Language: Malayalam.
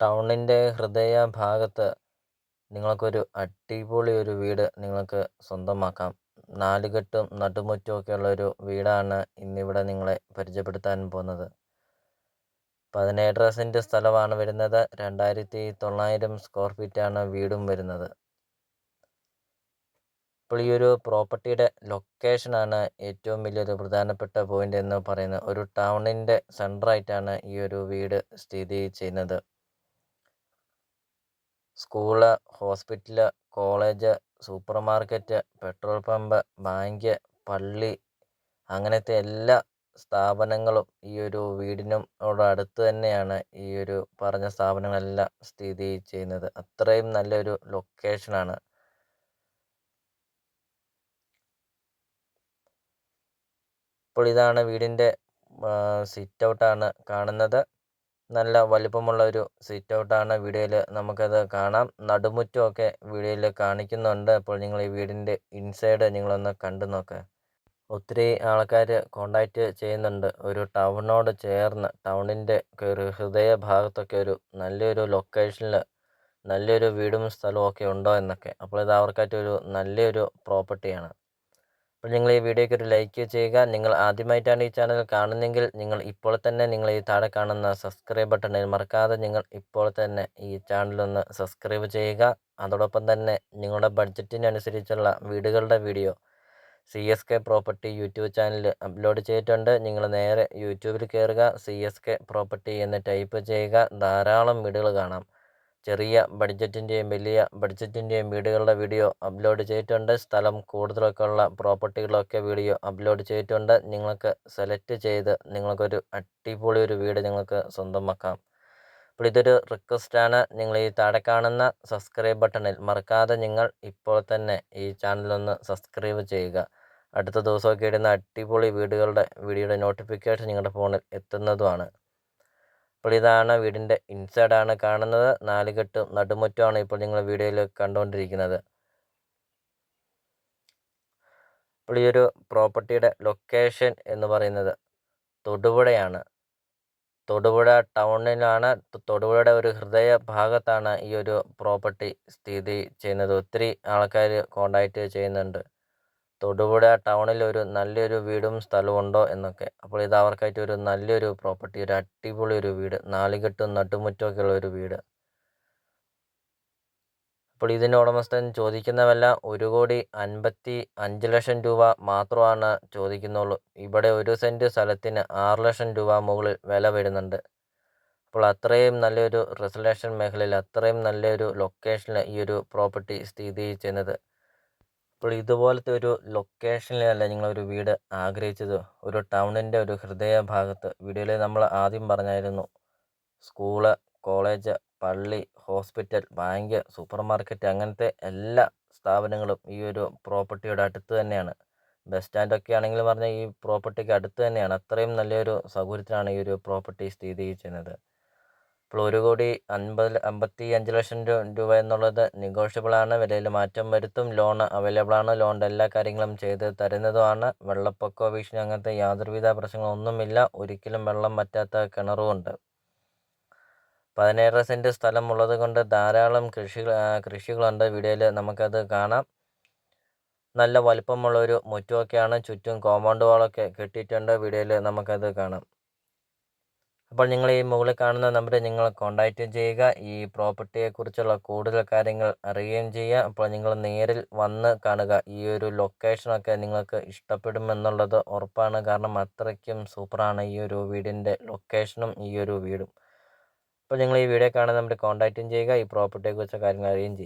ടൗണിന്റെ ഹൃദയഭാഗത്ത് നിങ്ങൾക്കൊരു അടിപൊളി ഒരു വീട് നിങ്ങൾക്ക് സ്വന്തമാക്കാം. നാലുകെട്ടും നടുമുറ്റമൊക്കെയുള്ള ഒരു വീടാണ് ഇന്നിവിടെ നിങ്ങളെ പരിചയപ്പെടുത്താൻ പോകുന്നത്. പതിനേഴ് സെന്റ് സ്ഥലമാണ് വരുന്നത്. രണ്ടായിരത്തി തൊള്ളായിരം സ്ക്വയർ ഫീറ്റാണ് വീടും വരുന്നത്. ഇപ്പോൾ ഈ ഒരു പ്രോപ്പർട്ടിയുടെ ലൊക്കേഷനാണ് ഏറ്റവും വലിയൊരു പ്രധാനപ്പെട്ട പോയിന്റ് എന്ന് പറയുന്നത്. ഒരു ടൗണിന്റെ സെന്ററായിട്ടാണ് ഈ ഒരു വീട് സ്ഥിതി ചെയ്യുന്നത്. School hospital college super market petrol pump bank പള്ളി അങ്ങനത്തെ എല്ലാ സ്ഥാപനങ്ങളും ഈ ഒരു വീടിനും അടുത്ത് തന്നെയാണ് ഈ ഒരു പറഞ്ഞ സ്ഥാപനങ്ങളെല്ലാം സ്ഥിതി ചെയ്യുന്നത്. അത്രയും നല്ലൊരു ലൊക്കേഷനാണ്. ഇപ്പോൾ ഇതാണ് വീടിന്റെ സിറ്റ് ഔട്ടാണ് കാണുന്നത്. നല്ല വലിപ്പമുള്ള ഒരു സിറ്റ് ഔട്ടാണ് വീഡിയോയിൽ നമുക്കത് കാണാം. നടുമുറ്റമൊക്കെ വീഡിയോയിൽ കാണിക്കുന്നുണ്ട്. അപ്പോൾ നിങ്ങൾ ഈ വീടിന്റെ ഇൻസൈഡ് നിങ്ങളൊന്ന് കണ്ടു നോക്ക്. ഒത്തിരി ആൾക്കാർ കോണ്ടാക്റ്റ് ചെയ്യുന്നുണ്ട്. ഒരു ടൗണിനോട് ചേർന്ന് ടൗണിന്റെ ഒരു ഹൃദയ ഭാഗത്തൊക്കെ ഒരു നല്ലൊരു ലൊക്കേഷനിൽ നല്ലൊരു വീടും സ്ഥലവും ഒക്കെ ഉണ്ടോ എന്നൊക്കെ. അപ്പോൾ ഇത് അവർക്കായിട്ട് ഒരു നല്ലൊരു പ്രോപ്പർട്ടിയാണ് അപ്പോൾ നിങ്ങൾ ഈ വീഡിയോയ്ക്ക് ഒരു ലൈക്ക് ചെയ്യുക. നിങ്ങൾ ആദ്യമായിട്ടാണ് ഈ ചാനൽ കാണുന്നതെങ്കിൽ നിങ്ങൾ ഇപ്പോൾ തന്നെ നിങ്ങൾ ഈ താഴെ കാണുന്ന സബ്സ്ക്രൈബ് ബട്ടണിൽ മറക്കാതെ നിങ്ങൾ ഇപ്പോൾ തന്നെ ഈ ചാനലൊന്ന് സബ്സ്ക്രൈബ് ചെയ്യുക. അതോടൊപ്പം തന്നെ നിങ്ങളുടെ ബഡ്ജറ്റിനനുസരിച്ചുള്ള വീടുകളുടെ video C S K property YouTube ചാനലിൽ അപ്ലോഡ് ചെയ്തിട്ടുണ്ട്. നിങ്ങൾ നേരെ യൂട്യൂബിൽ കയറുക സി എസ് കെ പ്രോപ്പർട്ടി എന്ന് ടൈപ്പ് ചെയ്യുക. ധാരാളം വീടുകൾ കാണാം. ചെറിയ ബഡ്ജറ്റിന്റെയും വലിയ ബഡ്ജറ്റിന്റെയും വീടുകളുടെ വീഡിയോ അപ്ലോഡ് ചെയ്തിട്ടുണ്ട്. സ്ഥലം കൂടുതലൊക്കെ ഉള്ള പ്രോപ്പർട്ടികളൊക്കെ വീഡിയോ അപ്ലോഡ് ചെയ്തിട്ടുണ്ട്. നിങ്ങൾക്ക് സെലക്ട് ചെയ്ത് നിങ്ങൾക്കൊരു അടിപൊളി ഒരു വീട് നിങ്ങൾക്ക് സ്വന്തമാക്കാം. അപ്പോൾ ഇതൊരു റിക്വസ്റ്റാണ്. നിങ്ങൾ ഈ താഴെ കാണുന്ന സബ്സ്ക്രൈബ് ബട്ടണിൽ മറക്കാതെ നിങ്ങൾ ഇപ്പോൾ തന്നെ ഈ ചാനലൊന്ന് സബ്സ്ക്രൈബ് ചെയ്യുക. അടുത്ത ദിവസമൊക്കെ ഇടുന്ന അടിപൊളി വീടുകളുടെ വീഡിയോയുടെ നോട്ടിഫിക്കേഷൻ നിങ്ങളുടെ ഫോണിൽ എത്തുന്നതുമാണ്. അപ്പോൾ ഇതാണ് വീടിന്റെ ഇൻസൈഡാണ് കാണുന്നത്. നാലുകെട്ട് നടുമുറ്റമാണ് ഇപ്പോൾ നിങ്ങൾ വീഡിയോയിൽ കണ്ടുകൊണ്ടിരിക്കുന്നത്. അപ്പോൾ ഈ ഒരു പ്രോപ്പർട്ടിയുടെ ലൊക്കേഷൻ എന്ന് പറയുന്നത് തൊടുപുഴയാണ്. തൊടുപുഴ ടൗണിലാണ്. തൊടുപുഴയുടെ ഒരു ഹൃദയ ഭാഗത്താണ് ഈ ഒരു പ്രോപ്പർട്ടി സ്ഥിതി ചെയ്യുന്നത്. ഒത്തിരി ആൾക്കാർ കോണ്ടാക്റ്റ് ചെയ്യുന്നുണ്ട്. തൊടുപുഴ ടൗണിൽ ഒരു നല്ലൊരു വീടും സ്ഥലവും ഉണ്ടോ എന്നൊക്കെ. അപ്പോൾ ഇത് അവർക്കായിട്ട് ഒരു നല്ലൊരു പ്രോപ്പർട്ടി ഒരു അടിപൊളി ഒരു വീട് നാലുകെട്ടും നട്ടുമുറ്റമൊക്കെ ഉള്ള ഒരു വീട്. അപ്പോൾ ഇതിന്റെ ഉടമസ്ഥൻ ചോദിക്കുന്നവല്ല ഒരു കോടി അൻപത്തി അഞ്ച് ലക്ഷം രൂപ മാത്രമാണ് ചോദിക്കുന്നുള്ളൂ. ഇവിടെ ഒരു സെന്റ് സ്ഥലത്തിന് ആറ് ലക്ഷം രൂപ മുകളിൽ വില വരുന്നുണ്ട്. അപ്പോൾ അത്രയും നല്ലൊരു റെസിഡൻഷ്യൽ മേഖലയിൽ അത്രയും നല്ലൊരു ലൊക്കേഷനിൽ ഈ ഒരു പ്രോപ്പർട്ടി സ്ഥിതി ചെയ്യുന്നത്. അപ്പോൾ ഇതുപോലത്തെ ഒരു ലൊക്കേഷനിലല്ല നിങ്ങളൊരു വീട് ആഗ്രഹിച്ചത്? ഒരു ടൗണിന്റെ ഒരു ഹൃദയ ഭാഗത്ത് വീഡിയോയിൽ നമ്മൾ ആദ്യം പറഞ്ഞായിരുന്നു സ്കൂൾ കോളേജ് പള്ളി ഹോസ്പിറ്റൽ ബാങ്ക് സൂപ്പർ മാർക്കറ്റ് അങ്ങനത്തെ എല്ലാ സ്ഥാപനങ്ങളും ഈ ഒരു പ്രോപ്പർട്ടിയുടെ അടുത്ത് തന്നെയാണ്. ബസ് സ്റ്റാൻഡൊക്കെ ആണെങ്കിൽ പറഞ്ഞാൽ ഈ പ്രോപ്പർട്ടിക്ക് അടുത്ത് തന്നെയാണ്. അത്രയും നല്ലൊരു സൗകര്യത്തിലാണ് ഈ ഒരു പ്രോപ്പർട്ടി സ്ഥിതി ചെയ്യുന്നത്. അപ്പോൾ ഒരു കോടി അൻപത് അമ്പത്തി അഞ്ച് ലക്ഷം രൂപ എന്നുള്ളത് നെഗോഷ്യബിൾ ആണ് വിലയിൽ മാറ്റം വരുത്തും. ലോൺ അവൈലബിൾ ആണ് ലോണിന്റെ എല്ലാ കാര്യങ്ങളും ചെയ്ത് തരുന്നതുമാണ്. വെള്ളപ്പൊക്കോ ഭീഷണി അങ്ങനത്തെ യാതൊരുവിധ പ്രശ്നങ്ങളൊന്നുമില്ല. ഒരിക്കലും വെള്ളം പറ്റാത്ത കിണറുമുണ്ട്. പതിനേഴര സെന്റ് സ്ഥലം ഉള്ളത് കൊണ്ട് ധാരാളം കൃഷികൾ കൃഷികളുണ്ട്. വീഡിയോയിൽ നമുക്കത് കാണാം. നല്ല വലിപ്പമുള്ള ഒരു മുറ്റമൊക്കെയാണ് ചുറ്റും കോമ്പൗണ്ട് വാളൊക്കെ കെട്ടിയിട്ടുണ്ട്. വീഡിയോയിൽ നമുക്കത് കാണാം. അപ്പോൾ നിങ്ങൾ ഈ മുകളിൽ കാണുന്ന നമ്പറിൽ നിങ്ങൾ കോൺടാക്റ്റ് ചെയ്യുക. ഈ പ്രോപ്പർട്ടിയെക്കുറിച്ചുള്ള കൂടുതൽ കാര്യങ്ങൾ അറിയുകയും ചെയ്യുക. അപ്പോൾ നിങ്ങൾ നേരിൽ വന്ന് കാണുക. ഈ ഒരു ലൊക്കേഷനൊക്കെ നിങ്ങൾക്ക് ഇഷ്ടപ്പെടുമെന്നുള്ളത് ഉറപ്പാണ്. കാരണം അത്രയ്ക്കും സൂപ്പറാണ് ഈ ഒരു വീടിന്റെ ലൊക്കേഷനും ഈ ഒരു വീടും. അപ്പോൾ നിങ്ങൾ ഈ വീഡിയോ കാണുന്ന നമ്മൾ കോൺടാക്റ്റും ചെയ്യുക. ഈ പ്രോപ്പർട്ടിയെക്കുറിച്ച് കാര്യങ്ങൾ അറിയുകയും ചെയ്യുക.